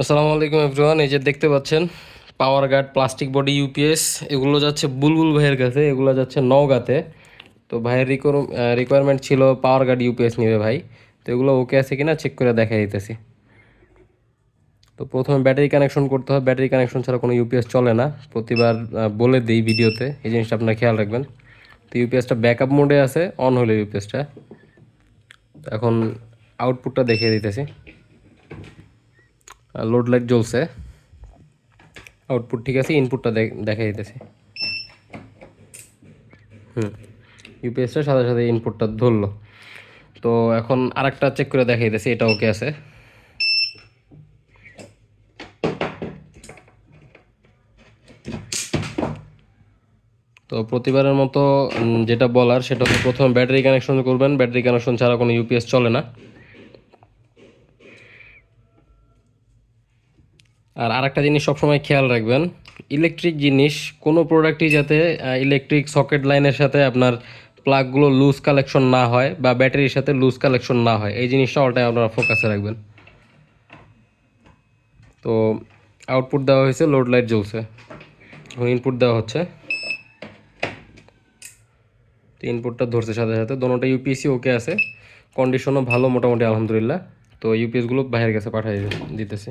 আসসালামু আলাইকুম এভরিওয়ান, এই যে দেখতে পাচ্ছেন power guard plastic body UPS এগুলো যাচ্ছে বুলবুল ভাইয়ের কাছে, এগুলো যাচ্ছে নওগাঁতে। তো ভাইয়ের রিকোয়ারমেন্ট ছিল পাওয়ার গার্ড ইউপিএস নিবে ভাই। তো এগুলো ওকে আছে কিনা চেক করে দেখা দিতেছি। তো প্রথমে ব্যাটারি কানেকশন করতে হয় ব্যাটারি কানেকশন ছাড়া কোনো ইউপিএস চলে না। প্রতিবার বলে দিই ভিডিওতে, এই জিনিসটা আপনারা খেয়াল রাখবেন। তো ইউপিএসটা ব্যাকআপ মোডে আছে অন হলে ইউপিএসটা এখন আউটপুটটা দেখিয়ে দিতেছি। লোড লাইট জ্বলছে। আউটপুট ঠিক আছে, ইনপুটটা দেখা দিতেছে। হুম, ইউপিএসটা সাথে সাথে ইনপুটটা ধরলো। তো এখন আরেকটা চেক করে দেখাই দিতেছি, এটা ওকে আছে। তো প্রতিবারের মতো যেটা বলার সেটা হচ্ছে প্রথমে ব্যাটারি কানেকশন করবেন। ব্যাটারি কানেকশন ছাড়া কোনো ইউপিএস চলে না। আর আরেকটা জিনিস সবসময় খেয়াল রাখবেন ইলেকট্রিক জিনিস, কোনো প্রোডাক্টই যাতে ইলেকট্রিক সকেট লাইনের সাথে আপনার প্লাগগুলো লুজ কালেকশন না হয় বা ব্যাটারির সাথে লুজ কালেকশন না হয়। এই জিনিসটা ওটাই আপনারা ফোকাসে রাখবেন। তো আউটপুট দেওয়া হয়েছে লোড লাইট জ্বলছে। ইনপুট দেওয়া হচ্ছে। তো ইনপুটটা ধরছে সাথে সাথে। দোনোটা ইউপিএসি ওকে আছে। কন্ডিশনও ভালো মোটামুটি, আলহামদুলিল্লাহ। তো ইউপিএসগুলো বাইরের কাছে পাঠিয়ে দিতেছি।